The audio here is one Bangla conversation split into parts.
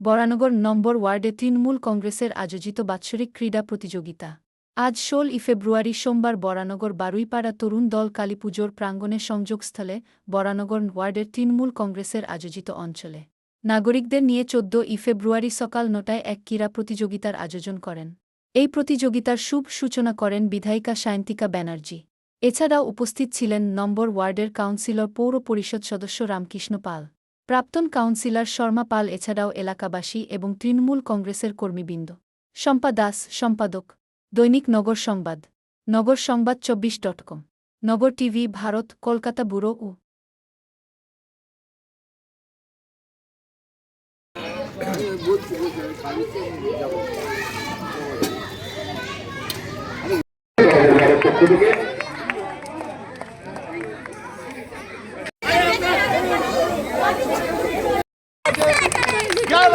বরানগর নম্বর ওয়ার্ডে তৃণমূল কংগ্রেসের আয়োজিত বাৎসরিক ক্রীড়া প্রতিযোগিতা। আজ ষোলই ফেব্রুয়ারি সোমবার বরানগর বারুইপাড়া তরুণ দল কালীপুজোর প্রাঙ্গণে সংযোগস্থলে বরানগর ওয়ার্ডের তৃণমূল কংগ্রেসের আয়োজিত অঞ্চলে। নাগরিকদের নিয়ে চোদ্দ ই ফেব্রুয়ারি সকাল নটায় এক ক্রীড়া প্রতিযোগিতার আয়োজন করেন। এই প্রতিযোগিতার শুভ সূচনা করেন বিধায়িকা সায়ন্তিকা ব্যানার্জি। এছাড়াও উপস্থিত ছিলেন নম্বর ওয়ার্ডের কাউন্সিলর পৌর পরিষদ সদস্য রামকৃষ্ণ পাল। প্রাক্তন কাউন্সিলর শর্মা পাল, এছাড়াও এলাকাবাসী এবং তৃণমূল কংগ্রেসের কর্মীবৃন্দ। শম্পা দাস, সম্পাদক। দৈনিক নগর সংবাদ। নগর সংবাদ চব্বিশ dot com. Nagar TV, Bharat, Kolkata bureau ও হাত দে হাত দে হাত দে হাত দে হাত দে হাত দে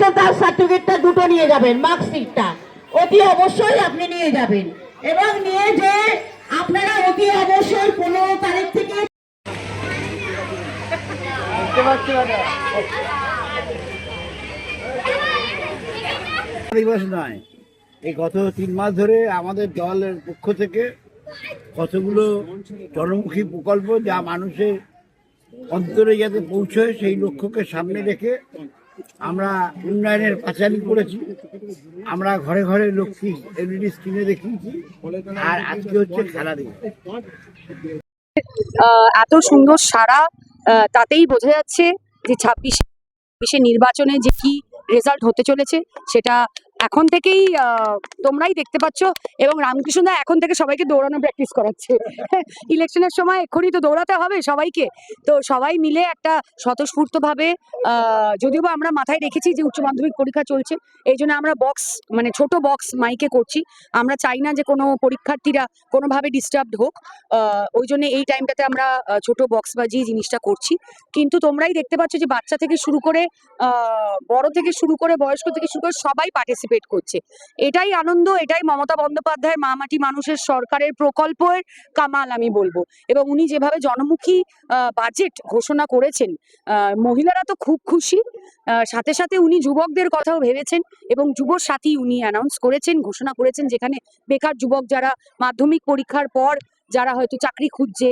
তো তার সার্টিফিকেটটা দুটো নিয়ে যাবেন মার্কশিটটা অতি অবশ্যই আপনি নিয়ে যাবেন। এবং নিয়ে যে আপনারা অতি অবশ্যই পনেরো তারিখ থেকে দিবস নয় এই গত তিন মাস ধরে আমাদের দলের পক্ষ থেকে কতগুলো জনমুখী প্রকল্প যা মানুষের অন্তরে যাতে পৌঁছয় সেই লক্ষ্যকে সামনে রেখে আমরা উন্নয়নের পাঁচালি করেছি। আমরা ঘরে ঘরে লক্ষ্মী এলইডি স্ক্রিনে দেখিয়েছি আর আজকে হচ্ছে খেলা দিন। এত সুন্দর সারা তাতেই বোঝা যাচ্ছে যে ছাব্বিশে নির্বাচনে যে কি রেজাল্ট হতে চলেছে, সেটা এখন থেকেই তোমরাই দেখতে পাচ্ছ এবং রামকৃষ্ণদা এখন থেকে সবাইকে দৌড়ানো প্র্যাকটিস করাচ্ছে। ইলেকশনের সময় এক্ষুনি তো দৌড়াতে হবে সবাইকে। তো সবাই মিলে একটা স্বতঃস্ফূর্তভাবে যদিও বা আমরা মাথায় রেখেছি যে উচ্চ মাধ্যমিক পরীক্ষা চলছে, এই জন্য আমরা বক্স মানে ছোট বক্স মাইকে করছি। আমরা চাই না যে কোনো পরীক্ষার্থীরা কোনোভাবে ডিস্টার্বড হোক। ওই জন্য এই টাইমটাতে আমরা ছোট বক্স বাজিয়ে জিনিসটা করছি। কিন্তু তোমরাই দেখতে পাচ্ছ যে বাচ্চা থেকে শুরু করে বড় থেকে শুরু করে, বয়স্ক থেকে শুরু করে সবাই পার্টিসিপেট করছে। এটাই আনন্দ, এটাই মমতা বন্দ্যোপাধ্যায় মা মাটি মানুষের সরকারের প্রকল্পের কামাল আমি বলব। এবং উনি যেভাবে জনমুখী বাজেট ঘোষণা করেছেন মহিলারা তো খুব খুশি। সাথে সাথে উনি যুবকদের কথাও ভেবেছেন এবং যুব সাথী উনি অ্যানাউন্স করেছেন, ঘোষণা করেছেন যেখানে বেকার যুবক যারা মাধ্যমিক পরীক্ষার পর যারা হয়তো চাকরি খুঁজছে